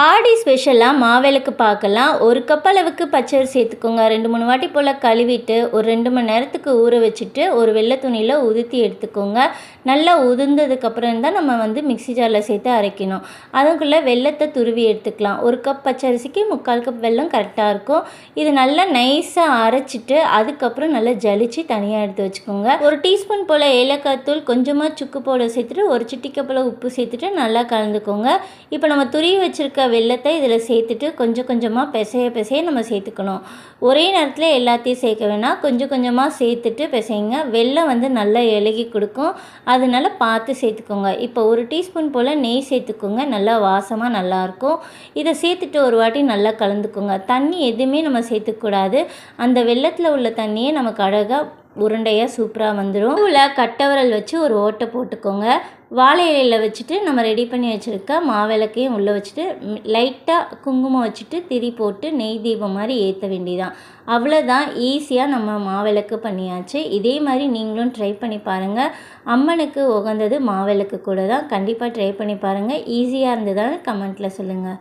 ஆடி ஸ்பெஷலாக மாவிளக்கு பார்க்கலாம் ஒரு கப் அளவுக்கு பச்சரிசி சேர்த்துக்கோங்க ரெண்டு மூணு வாட்டி போல் கழுவிட்டு ஒரு ரெண்டு மணி நேரத்துக்கு ஊற வச்சுட்டு ஒரு வெள்ளை துணியில் உதுத்தி எடுத்துக்கோங்க. நல்லா உதிர்ந்ததுக்கப்புறம் தான் நம்ம வந்து மிக்ஸி ஜாரில் சேர்த்து அரைக்கணும். அதுக்குள்ளே வெள்ளத்தை துருவி எடுத்துக்கலாம். ஒரு கப் பச்சரிசிக்கு முக்கால் கப் வெல்லம் கரெக்டாக இருக்கும். இது நல்லா நைஸாக அரைச்சிட்டு அதுக்கப்புறம் நல்லா ஜலிச்சு தனியாக எடுத்து வச்சுக்கோங்க. ஒரு டீஸ்பூன் போல் ஏலக்காய் தூள் கொஞ்சமாக சுக்கு பவுடர் சேர்த்துட்டு ஒரு சிட்டிக்கை போல் உப்பு சேர்த்துட்டு நல்லா கலந்துக்கோங்க. இப்போ நம்ம துருவி வச்சுருக்க வெள்ளத்தை இதில் சேர்த்துட்டு கொஞ்சம் கொஞ்சமாக பிசைய பிசைய நம்ம சேர்த்துக்கணும். ஒரே நேரத்தில் எல்லாத்தையும் சேர்க்க வேணாம். கொஞ்சம் கொஞ்சமாக சேர்த்துட்டு பிசைங்க. வெள்ளம் வந்து நல்லா இலகி கொடுக்கும். அதனால பார்த்து சேர்த்துக்கோங்க. இப்போ ஒரு டீஸ்பூன் போல் நெய் சேர்த்துக்கோங்க. நல்லா வாசமாக நல்லாயிருக்கும். இதை சேர்த்துட்டு ஒரு வாட்டி நல்லா கலந்துக்கோங்க. தண்ணி எதுவுமே நம்ம சேர்த்துக்கூடாது அந்த வெள்ளத்தில் உள்ள தண்ணியை நமக்கு அழகாக உருண்டையாக சூப்பராக வந்துடும் பூவில் கட்டவரல் வச்சு ஒரு ஓட்டை போட்டுக்கோங்க. வாழை இலையில் வச்சுட்டு நம்ம ரெடி பண்ணி வச்சுருக்க மாவிளக்கையும் உள்ளே வச்சுட்டு லைட்டாக குங்குமம் வச்சுட்டு திரி போட்டு நெய் தீபம் மாதிரி ஏற்ற வேண்டியதான் அவ்வளோதான் ஈஸியாக நம்ம மாவிளக்கு பண்ணியாச்சு. இதே மாதிரி நீங்களும் ட்ரை பண்ணி பாருங்கள் அம்மனுக்கு உகந்தது மாவிளக்கு கூட தான் கண்டிப்பாக ட்ரை பண்ணி பாருங்கள் ஈஸியாக இருந்ததான்னு கமெண்ட்டில் சொல்லுங்கள்